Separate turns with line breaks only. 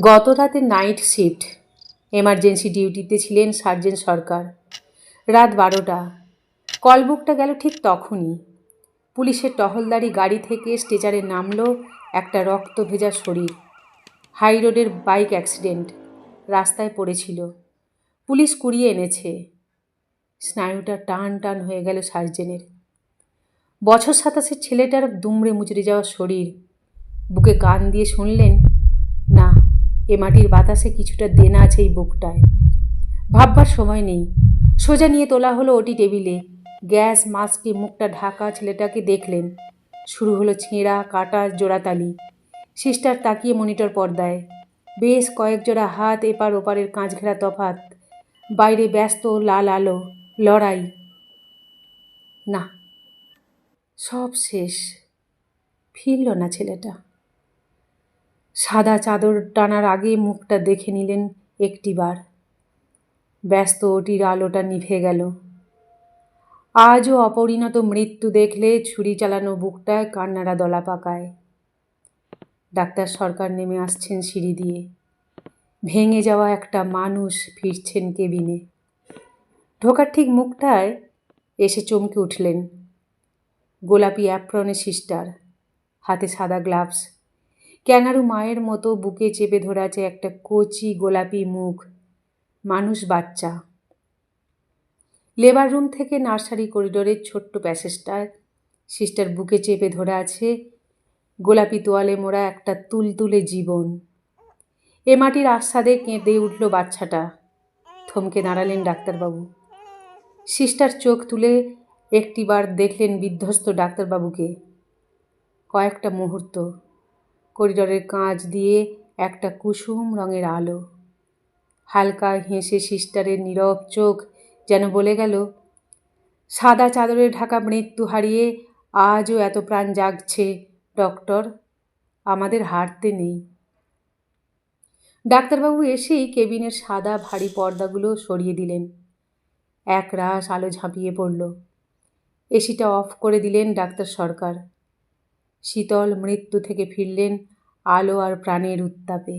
গত রাতে night shift, emergency ডিউটিতে ছিলেন সার্জেন্ট সরকার। রাত বারোটা কলবুকটা গেল ঠিক তখনই। পুলিশের টহলদারি গাড়ি থেকে স্টেচারে নামলো একটা রক্ত ভেজা শরীর। হাই রোডের বাইক অ্যাক্সিডেন্ট, রাস্তায় পড়েছিল। পুলিশ কুড়িয়ে এনেছে। স্নায়ুটা টান টান হয়ে গেল সার্জেনের। বছর সাতাশের ছেলেটার দুমড়ে মুচড়ে যাওয়া শরীর। বুকে কান দিয়ে শুনলেন এ মাটির বাতাসে কিছুটা দেনা আছে এই বুকটায়। ভাববার সময় নেই। সোজা নিয়ে তোলা হলো ওটি টেবিলে। গ্যাস, মাস্কে, মুখটা ঢাকা, ছেলেটাকে দেখলেন। শুরু হলো ছেঁড়া, কাটা, জোড়াতালি। সিস্টার তাকিয়ে মনিটর পর্দায়। বেশ কয়েক জোড়া হাত এপার ওপারের কাঁচ ঘেরা তফাত। বাইরে ব্যস্ত, লাল আলো, লড়াই। না, সব শেষ। ফিরল না ছেলেটা। সাদা চাদর টানার আগে মুখটা দেখে নিলেন একটিবার। ব্যস্ত ওটির আলোটা নিভে গেল। আজও অপরিণত মৃত্যু দেখলে ছুরি চালানো বুকটায় কান্নারা দলা পাকায়। ডাক্তার সরকার নেমে আসছেন সিঁড়ি দিয়ে। ভেঙে যাওয়া একটা মানুষ ফিরছেন কেবিনে। ঢোকার ঠিক মুখটায় এসে চমকে উঠলেন। গোলাপি অ্যাপ্রনে সিস্টার, হাতে সাদা গ্লাভস। ক্যাঙারু মায়ের মতো বুকে চেপে ধরে আছে একটা কচি গোলাপি মুখ। মানুষ বাচ্চা। লেবার রুম থেকে নার্সারি করিডোরের ছোট্ট প্যাসেজটায় সিস্টার বুকে চেপে ধরে আছে। গোলাপি তোয়ালে মোড়া একটা তুলতুলে জীবন। এ মাটির আস্বাদে কেঁদে উঠল বাচ্চাটা। থমকে দাঁড়ালেন ডাক্তারবাবু। সিস্টার চোখ তুলে একটিবার দেখলেন বিধ্বস্ত ডাক্তারবাবুকে। কয়েকটা মুহূর্ত। করিডরের কাঁচ দিয়ে একটা কুসুম রঙের আলো। হালকা হেসে সিস্টারের নীরব চোখ যেন বলে গেল, সাদা চাদরে ঢাকা মৃত্যু হারিয়ে আজও এত প্রাণ জাগছে, ডক্টর, আমাদের হারতে নেই। ডাক্তারবাবু এসেই কেবিনের সাদা ভারী পর্দাগুলো সরিয়ে দিলেন। এক রাস আলো ঝাঁপিয়ে পড়ল। এসিটা অফ করে দিলেন ডাক্তার সরকার। শীতল মৃত্যু থেকে ফিরলেন আলো আর প্রাণের উত্তাপে।